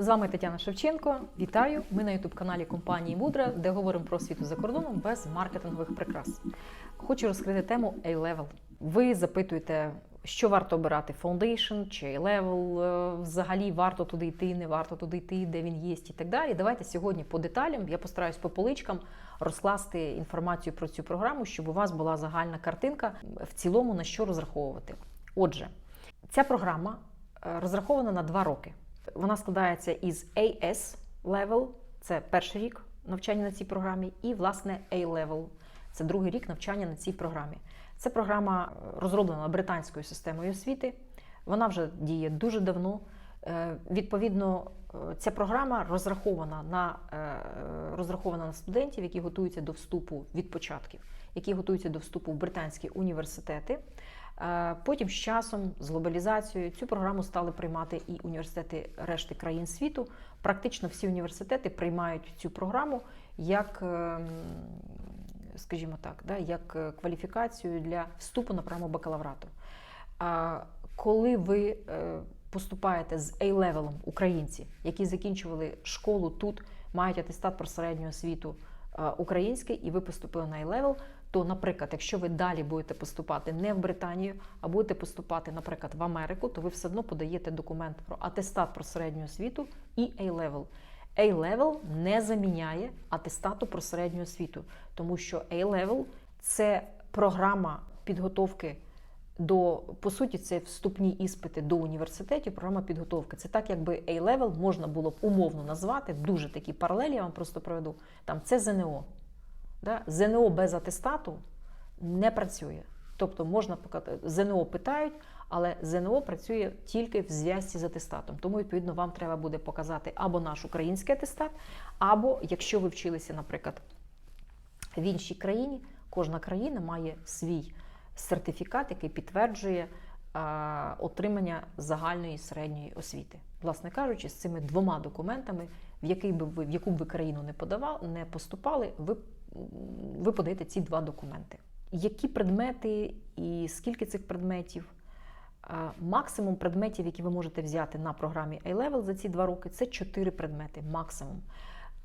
З вами Тетяна Шевченко. Вітаю! Ми на youtube каналі компанії Мудра, де говоримо про світу за кордоном без маркетингових прикрас. Хочу розкрити тему A-Level. Ви запитуєте, що варто обирати Foundation чи A-Level, е, взагалі варто туди йти, не варто туди йти, де він є і так далі. Давайте сьогодні по деталям. Я постараюсь по поличкам розкласти інформацію про цю програму, щоб у вас була загальна картинка в цілому на що розраховувати. Отже, ця програма е, розрахована на два роки. Вона складається із AS Level, це перший рік навчання на цій програмі, і власне A-Level, це другий рік навчання на цій програмі. Це програма е, розроблена британською системою освіти. Вона вже діє дуже давно. Е, Відповідно, е, ця програма розрахована на, розрахована на студентів, які готуються до вступу від початків, які готуються до вступу в британські університети. Е, Потім з часом, з глобалізацією, цю програму стали приймати і університети решти країн світу. Практично всі університети приймають цю програму як, ем, скажімо так, да, як е, кваліфікацію для вступу на програму бакалаврату. Коли ви е, поступаєте з A-левелом, українці, які закінчували школу тут, мають атестат про середню освіту український, і ви поступили на A-level, то, наприклад, якщо ви далі будете поступати не в Британію, а будете поступати, наприклад, в Америку, то ви все одно подаєте документ про атестат про середню освіту і A-level. A-level не заміняє атестату про середню освіту, тому що A-level – це програма підготовки до по суті, це вступні іспити до університетів, програма підготовки. Це так, якби A-level можна було б умовно назвати, дуже такі паралелі я вам просто проведу. Там це ЗНО. Да? ЗНО без атестату не працює. Тобто можна ЗНО питають, але ЗНО працює тільки в зв'язці з атестатом. Тому, відповідно, вам треба буде показати або наш український атестат, або якщо ви вчилися, наприклад, в іншій країні, кожна країна має свій сертифікат, який підтверджує а, отримання загальної середньої освіти. Власне кажучи, з цими двома документами, в який би ви в яку б ви країну не подавали, не поступали, ви, ви подаєте ці два документи. Які предмети і скільки цих предметів? Максимум предметів, які ви можете взяти на програмі A-Level за ці два роки, це 4 предмети. Максимум.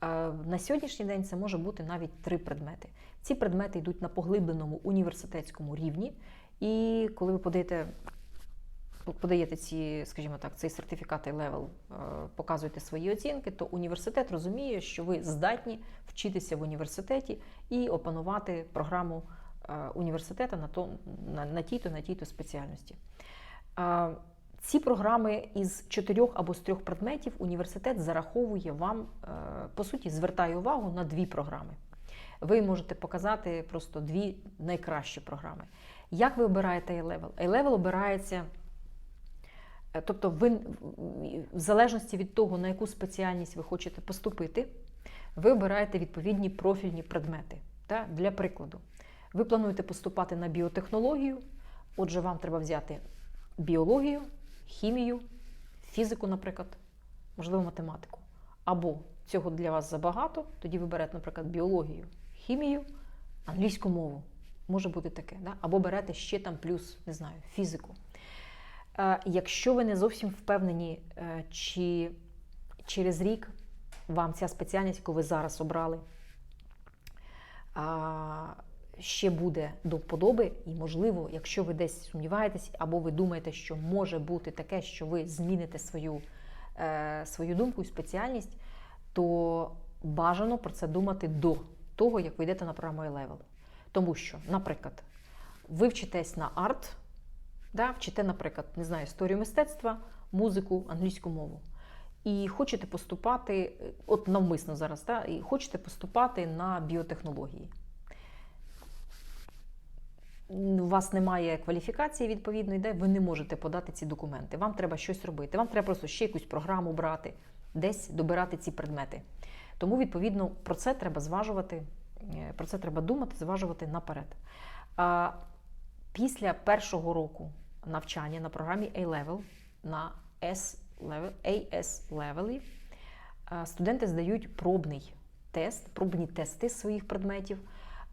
А, На сьогоднішній день це може бути навіть три предмети. Ці предмети йдуть на поглибленому університетському рівні, і коли ви подаєте, подаєте ці, скажімо так, цей сертифікат A-Level, е, показуєте свої оцінки, то університет розуміє, що ви здатні вчитися в університеті і опанувати програму е, університету на, то, на, на тій-то, на тій-то спеціальності. Ці програми із чотирьох або з трьох предметів університет зараховує вам, е, по суті, звертає увагу на дві програми. Ви можете показати просто дві найкращі програми. Як ви обираєте A-Level? A-Level обирається, е, тобто ви в залежності від того, на яку спеціальність ви хочете поступити, ви обираєте відповідні профільні предмети. Так? Для прикладу, ви плануєте поступати на біотехнологію, отже, вам треба взяти біологію, хімію, фізику, наприклад, можливо, математику. Або цього для вас забагато, тоді ви берете, наприклад, біологію, хімію, англійську мову. Може бути таке. Да? Або берете ще там плюс, не знаю, фізику. Е, Якщо ви не зовсім впевнені, е, чи через рік вам ця спеціальність, яку ви зараз обрали, ще буде до вподоби, і, можливо, якщо ви десь сумніваєтесь, або ви думаєте, що може бути таке, що ви зміните свою, е, свою думку і спеціальність, то бажано про це думати до того, як ви йдете на програму A-Level. Тому що, наприклад, ви вчитесь на арт, да, вчите, наприклад, не знаю, історію мистецтва, музику, англійську мову. І хочете поступати, от навмисно зараз, да, і хочете поступати на біотехнології. У вас немає кваліфікації відповідної, де ви не можете подати ці документи. Вам треба щось робити. Вам треба просто ще якусь програму брати, десь добирати ці предмети. Тому, відповідно, про це треба зважувати, е, про це треба думати, зважувати наперед. А після першого року навчання на програмі A-Level на S-Level, AS Level студенти здають пробний тест, пробні тести своїх предметів.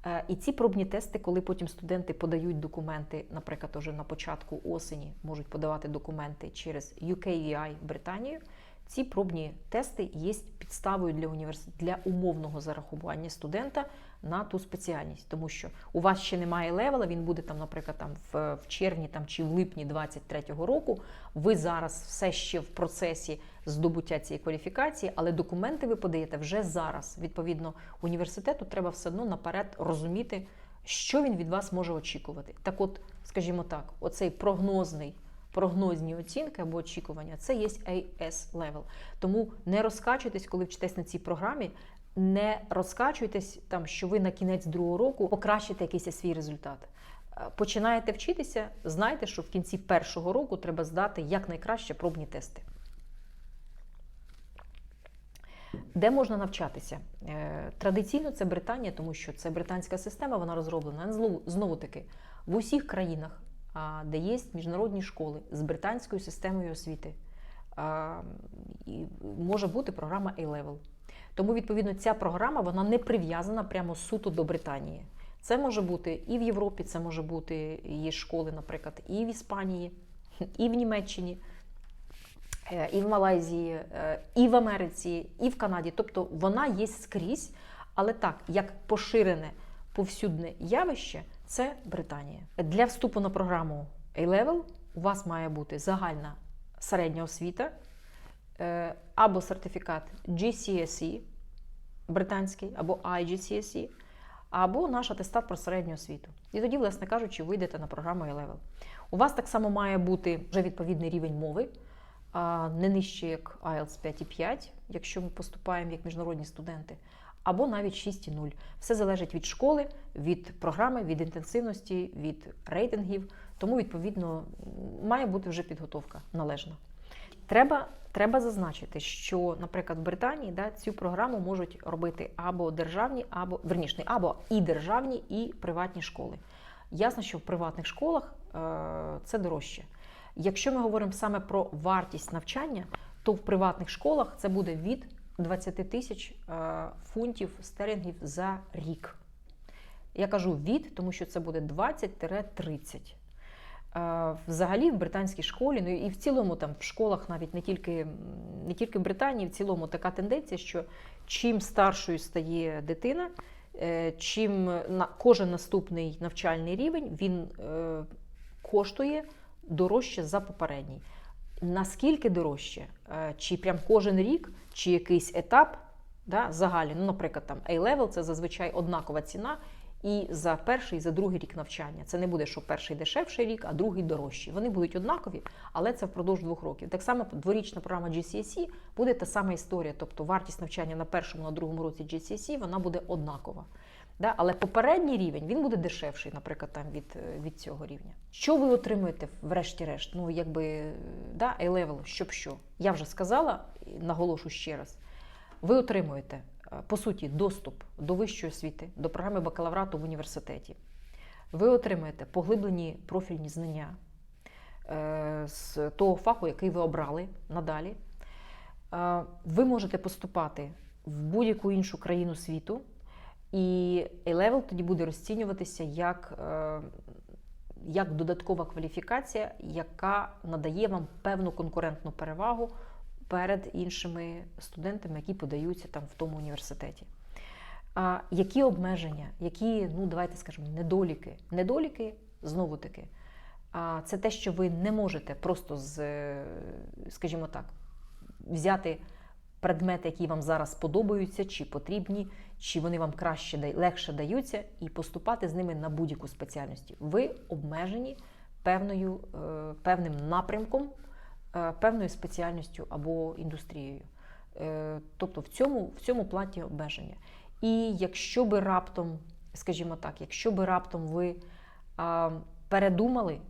Е, І ці пробні тести, коли потім студенти подають документи, наприклад, уже на початку осені можуть подавати документи через UKVI Британію. ці пробні тести є підставою для універс... для умовного зарахування студента на ту спеціальність, тому що у вас ще немає левела, він буде там, наприклад, там в, в червні там чи в липні 23-го року. Ви зараз все ще в процесі здобуття цієї кваліфікації, але документи ви подаєте вже зараз. Відповідно, університету треба все одно наперед розуміти, що він від вас може очікувати. Так, от, скажімо так, оцей прогнозний. Прогнозні оцінки або очікування це є AS level. Тому не розкачуйтесь, коли вчитесь на цій програмі. Не розкачуйтесь там, що ви на кінець другого року покращите якийсь свій результат. Е, Починаєте вчитися, знайте, що в кінці першого року треба здати якнайкраще пробні тести. Де можна навчатися? Е, Традиційно це Британія, тому що це британська система, вона розроблена знову, таки в усіх країнах, де є міжнародні школи з британською системою освіти. Може бути програма A-Level. Тому, відповідно, ця програма вона не прив'язана прямо суто до Британії. Це може бути і в Європі, це може бути є школи, наприклад, і в Іспанії, і в Німеччині, е, і в Малайзії, е, і в Америці, і в Канаді. Тобто вона є скрізь, але так, як поширене повсюдне явище, це Британія. Для вступу на програму A-Level у вас має бути загальна середня освіта або сертифікат GCSE британський, або IGCSE, або наш атестат про середню освіту. І тоді, власне кажучи, ви йдете на програму A-Level. У вас так само має бути вже відповідний рівень мови, не нижче як IELTS 5,5, якщо ми поступаємо як міжнародні студенти, або навіть 6,0. Все залежить від школи, від програми, від інтенсивності, від рейтингів. Тому, відповідно, має бути вже підготовка належна. Треба, треба зазначити, що, наприклад, в Британії да, цю програму можуть робити або державні, або верніше, не або і державні, і приватні школи. Ясно, що в приватних школах е, це дорожче. Якщо ми говоримо саме про вартість навчання, то в приватних школах це буде від 20 тисяч е, фунтів стерлінгів за рік. Я кажу від, тому що це буде 20-30. Взагалі в британській школі, ну і в цілому там в школах, навіть не тільки, не тільки в Британії, в цілому така тенденція, що чим старшою стає дитина, е, чим на кожен наступний навчальний рівень він е, коштує дорожче за попередній. Наскільки дорожче? Е, Чи прям кожен рік, чи якийсь етап да, загальний, ну, наприклад, там A-level це зазвичай однакова ціна. І за перший, і за другий рік навчання. Це не буде, що перший дешевший рік, а другий дорожчий. Вони будуть однакові, але це впродовж двох років. Так само дворічна програма GCSE буде та сама історія. Тобто вартість навчання на першому, на другому році GCSE вона буде однакова. Да? Але попередній рівень він буде дешевший, наприклад, там від, від цього рівня. Що ви отримуєте, врешті-решт? Ну, якби да, A-level, щоб що? Я вже сказала, наголошу ще раз. Ви отримуєте по суті, доступ до вищої освіти, до програми бакалаврату в університеті. Ви отримаєте поглиблені профільні знання е, з того фаху, який ви обрали надалі. Е, Ви можете поступати в будь-яку іншу країну світу, і A-Level тоді буде розцінюватися як, е, як додаткова кваліфікація, яка надає вам певну конкурентну перевагу перед іншими студентами, які подаються там в тому університеті. А які обмеження, які, ну давайте скажемо, недоліки? Недоліки знову таки. А це те, що ви не можете просто з, скажімо так, взяти предмети, які вам зараз подобаються, чи потрібні, чи вони вам краще легше даються, і поступати з ними на будь-яку спеціальність. Ви обмежені певною, певним напрямком певною спеціальністю або індустрією. Е, тобто в цьому в цьому плані обмеження. І якщо би раптом, скажімо так, якщо би раптом ви передумали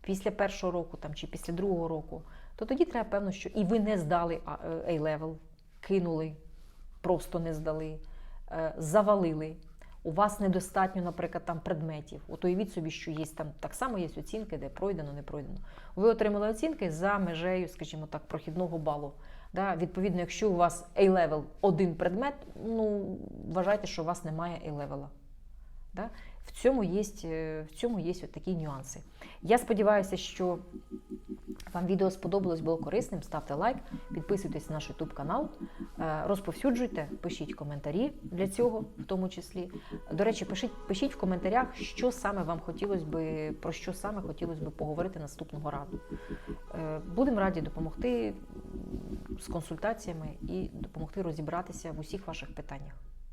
після першого року там, чи після другого року, то тоді треба певно, що і ви не здали A-level, кинули, просто не здали, е, завалили у вас недостатньо, наприклад, там предметів. От уявіть собі, що є там так само є оцінки, де пройдено, не пройдено. Ви отримали оцінки за межею, скажімо так, прохідного балу. Да? Відповідно, якщо у вас A-level один предмет, ну вважайте, що у вас немає A-level. Да? В цьому є в цьому є от такі нюанси. Я сподіваюся, що Вам відео сподобалось, було корисним, ставте лайк, підписуйтесь на наш YouTube канал, е, розповсюджуйте, пишіть коментарі для цього, в тому числі. До речі, пишіть, пишіть в коментарях, що саме вам хотілося би, про що саме хотілося би поговорити наступного разу. Е, Будемо раді допомогти з консультаціями і допомогти розібратися в усіх ваших питаннях.